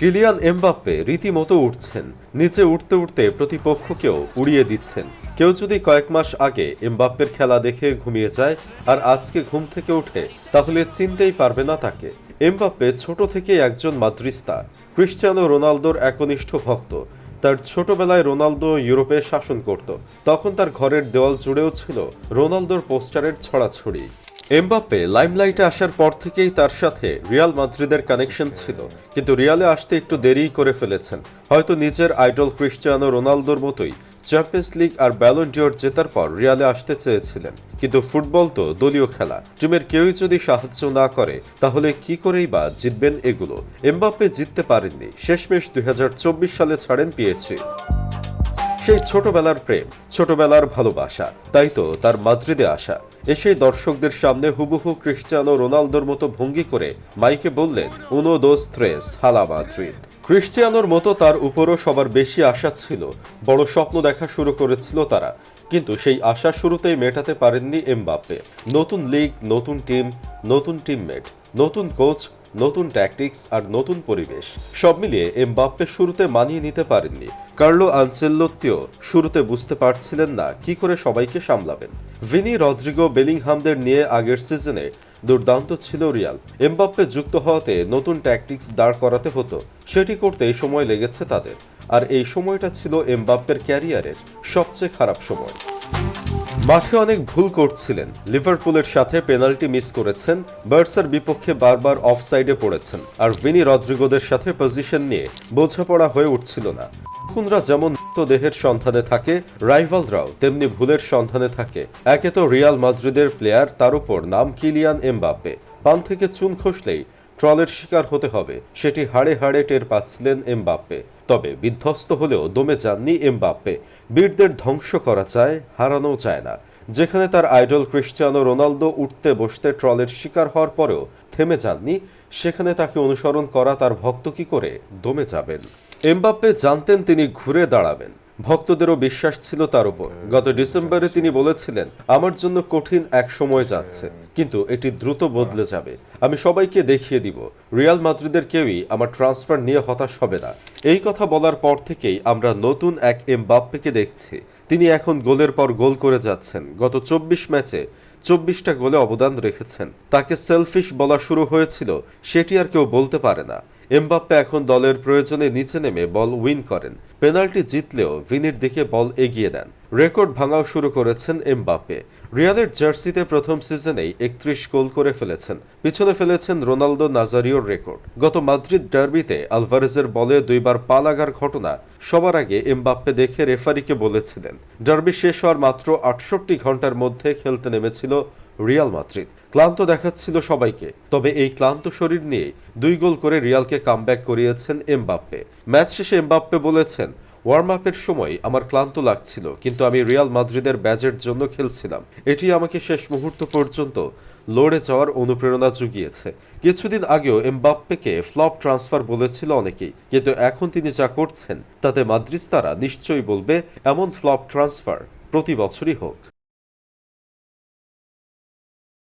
Kylian Mbappe রীতিমতো উঠছেন। নিচে উঠতে উঠতে প্রতিপক্ষকেও উড়িয়ে দিচ্ছেন। কেউ যদি কয়েক মাস আগে এমবাপ্পের খেলা দেখে ঘুমিয়ে যায় আর আজকে ঘুম থেকে উঠে তাহলে চিনতেই পারবে না তাকে। এমবাপ্পে ছোট থেকেই একজন মাদ্রিস্তা। ক্রিশ্চিয়ানো রোনালদোর একনিষ্ঠ ভক্ত। তার ছোটবেলায় রোনালদো ইউরোপে শাসন করত। তখন তার ঘরের দেওয়াল জুড়েও ছিল রোনালদোর পোস্টারের ছড়াছড়ি। এমবাপ্পে লাইমলাইটে আসার পর থেকেই তার সাথে রিয়াল মাদ্রিদের কানেকশন ছিল। কিন্তু রিয়ালে আসতে একটু দেরিই করে ফেলেছেন। হয়তো নিজের আইডল ক্রিশ্চিয়ানো রোনালদোর মতোই চ্যাম্পিয়ন্স লিগ আর ব্যালন ডিওর জেতার পর রিয়ালে আসতে চেয়েছিলেন। কিন্তু ফুটবল তো দলীয় খেলা। টিমের কেউই যদি সাহায্য না করে, তাহলে কি করেই বা জিতবেন এগুলো? এমবাপ্পে জিততে পারেননি। শেষমেশ দুই হাজার চব্বিশ সালে ছাড়েন পিএসজি। সেই ছোটবেলার প্রেম, ছোটবেলার ভালোবাসা, তাই তো তার মাদ্রিদে আসা। এসে দর্শকদের সামনে হুবহু ক্রিশ্চিয়ানো রোনালদোর মতো ভঙ্গি করে মাইকে বললেন উনো দোস থ্রেস হালা মাদ্রিদ ক্রিশ্চিয়ানোর মতো তার উপরও সবার বেশি আশা ছিল। বড় স্বপ্ন দেখা শুরু করেছিল তারা। কিন্তু সেই আশা শুরুতেই মেটাতে পারেননি এমবাপ্পে। নতুন লিগ, নতুন টিম, নতুন টিমমেট নতুন কোচ নতুন ট্যাকটিক্স আর নতুন পরিবেশ। সব মিলিয়ে এমবাপ্পে শুরুতে মানিয়ে নিতে পারেননি। কার্লো আনচেল্লোত্তিও শুরুতে বুঝতে পারছিলেন না কি করে সবাইকে সামলাবেন। ভিনি রদ্রিগো বেলিংহামদের নিয়ে আগের সিজনে দুর্দান্ত ছিল রিয়াল। এমবাপ্পে যুক্ত হওয়াতে নতুন ট্যাকটিক্স দাঁড় করাতে হতো। সেটি করতেই সময় লেগেছে তাদের। আর এই সময়টা ছিল এমবাপ্পের ক্যারিয়ারের সবচেয়ে খারাপ সময়। মাঠে অনেক ভুল করছিলেন। লিভারপুলের সাথে পেনাল্টি মিস করেছেন। বার্সার বিপক্ষে বারবার অফসাইডে পড়েছেন। আর ভিনি রদ্রিগোদের সাথে পজিশন নিয়ে বোঝাপড়া হয়ে উঠছিল না। খুনরা যেমন দেহের সন্ধানে থাকে, রাইভালরাও তেমনি ভুলের সন্ধানে থাকে। একে তো রিয়াল মাদ্রিদের প্লেয়ার তার উপর নাম কিলিয়ান এমবাপ্পে। পান থেকে চুন খসলেই ট্রলের শিকার হতে হবে। সেটি হাড়ে হাড়ে টের পাচ্ছিলেন এমবাপ্পে। তবে বিধ্বস্ত হলেও দমে যাননি এমবাপ্পে। বীরদের ধ্বংস করা চায়, হারানো যায় না। যেখানে তার আইডল ক্রিশ্চিয়ানো রোনালদো উঠতে বসতে ট্রলের শিকার হওয়ার পরেও থেমে যাননি, সেখানে তাকে অনুসরণ করা তার ভক্ত কি করে দমে যাবেন। এমবাপ্পে জানতেন তিনি ঘুরে দাঁড়াবেন। ভক্তদেরও বিশ্বাস ছিল তার উপর। গত ডিসেম্বরে তিনি বলেছিলেন আমার জন্য কঠিন এক সময় যাচ্ছে কিন্তু এটি দ্রুত বদলে যাবে। আমি সবাইকে দেখিয়ে দিব রিয়াল মাদ্রিদের কেউই আমার ট্রান্সফার নিয়ে হতাশ হবে না। এই কথা বলার পর থেকেই আমরা নতুন এক এম এমবাপ্পেকে দেখছি। তিনি এখন গোলের পর গোল করে যাচ্ছেন। গত চব্বিশ ম্যাচে চব্বিশটা গোলে অবদান রেখেছেন। তাকে সেলফিশ বলা শুরু হয়েছিল সেটি আর কেউ বলতে পারে না। এমবাপ্পে এখন দলের প্রয়োজনে নিচে নেমে বল উইন করেন। পেনাল্টি জিতলেও ভিনির দিকে বল এগিয়ে দেন। রেকর্ড ভাঙাও শুরু করেছেন এমবাপ্পে। রিয়ালের জার্সিতে প্রথম সিজনেই একত্রিশ গোল করে ফেলেছেন। পিছনে ফেলেছেন রোনালদো নাজারিওর রেকর্ড। গত মাদ্রিদ ডার্বিতে আলভারেজের বলে দুইবার পা লাগার ঘটনা সবার আগে এমবাপ্পে দেখে রেফারিকে বলেছিলেন। ডার্বি শেষ হওয়ার মাত্র আটষট্টি ঘণ্টার মধ্যে খেলতে নেমেছিল রিয়াল মাদ্রিদ। ক্লান্ত দেখাচ্ছিল সবাইকে, তবে এই ক্লান্ত শরীর নিয়ে দুই গোল করে রিয়ালকে কামব্যাক করিয়েছেন এমবাপ্পে। ম্যাচ শেষে এমবাপ্পে বলেছেন ওয়ার্ম আপের সময় আমার ক্লান্ত লাগছিল, কিন্তু আমি রিয়াল মাদ্রিদের ব্যাজের জন্য খেলছিলাম। এটি আমাকে শেষ মুহূর্ত পর্যন্ত লড়ে যাওয়ার অনুপ্রেরণা জুগিয়েছে। কিছুদিন আগেও এমবাপ্পেকে ফ্লপ ট্রান্সফার বলেছিল অনেকেই, কিন্তু এখন তিনি যা করছেন, তাতে মাদ্রিস্তারা নিশ্চয়ই বলবে, এমন ফ্লপ ট্রান্সফার প্রতি বছরই হোক।